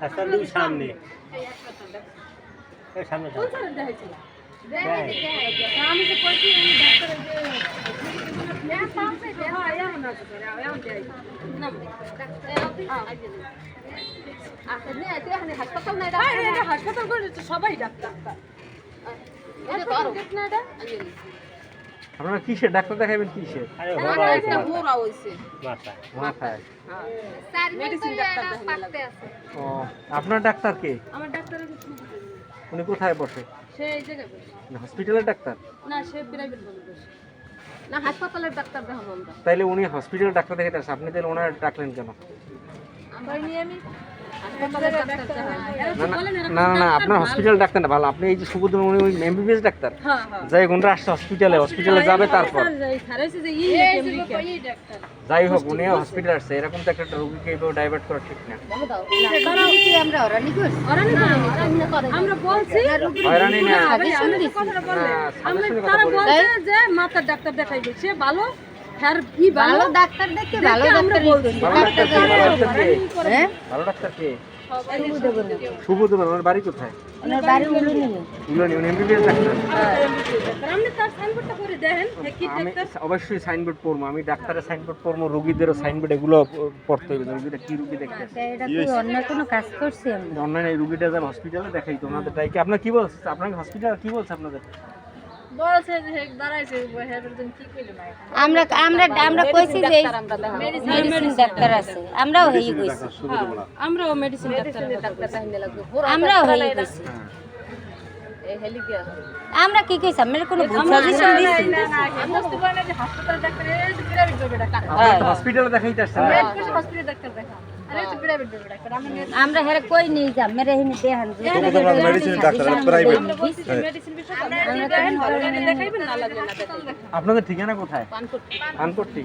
হাসপাতাল সামনে এই সামনে যাও। আমি তো কইছি আমি ডাক্তার। হাসপাতাল করে। সবাই ডাক্তার আপনারা কিসের ডাক্তার দেখাবেন মাথায়। দেখাইতে আছে। ও আপনার ডাক্তার কে? আমার উনি কোথায় বসে? সে এই জায়গায় বসে। হসপিটালের ডাক্তার? না সে প্রাইভেট বলে বসে। না হাসপাতালের ডাক্তার দেখাবো আমরা তাইলে উনি হসপিটালের ডাক্তার দেখাতে আসে। আপনি তাহলে ওনার ডাকলেন কেন? আমরা নিয়ে আমি না না না না আপনার হসপিটাল ডাক্তার না ভালো। আপনি এই যে সুবোধন উনি এমবিবিএস ডাক্তার। হ্যাঁ হ্যাঁ। যাই হোক ওনারা আসছে হসপিটালে হসপিটালে যাবে তারপর। যাই হোক উনি হসপিটাল আসছে। এরকম তো একটা রোগীকে এইভাবে ডাইভার্ট করা ঠিক না। হয়রানি তারা বলছে যে মাথার ডাক্তার দেখাইবে সে ভালো। হ্যার ই ভালো? ডাক্তার দেখে ভালো আমরা বলছি ভালো ডাক্তার কে? ভালো ডাক্তার কে? হ্যাঁ? ভালো ডাক্তার কে? শুভদেবন ওনার বাড়ি কোথায়? ওনার বাড়ি উলুনি। উনি উনি এমবিবিএস ডাক্তার আপনি তার সাইনবোর্ডটা করে দেখেন কি ডাক্তার? অবশ্যই সাইনবোর্ড পড়ব। আমি ডাক্তারের সাইনবোর্ড পড়ব রোগীদেরও সাইনবোর্ড এগুলো পড়তে হবে। রোগীটা কি রোগী দেখতে এটা কি অন্য কোনো কাজ করছি আমরা। এই রুগীটা যান হসপিটালে দেখাই তো ওনাদের তাই কি? আপনার কি বলছে? আপনার হসপিটাল কি বলছে আপনাদের? আমরা আমরা আমরা কইছি যে মেডিসিন ডাক্তার আছে। আমরাও হেই কইছি। আমরাও মেডিসিন ডাক্তার ডাক্তার চাইতে লাগবে। আমরাও হেই কইছি। আমরা কি কইছি? আমরা কোনো সাজেশন দিছি। হাসপাতাল ডাক্তার হসপিটালে দেখাইতে হসপিটাল ডাক্তার দেখা আরে তো প্রাইভেট জবে ডাক্তার আমরা আমরা হেরে কই নিয়ে যা মেরে হিনি দেহান মেডিসিন ডাক্তার প্রাইভেট মেডিসিন বিষয়ে আমরা দেখেন হসপিটালে দেখাইবেন না লাগলে না দেখাইবেন আপনাদের ঠিকানা কোথায় পান করতে পানপট্টি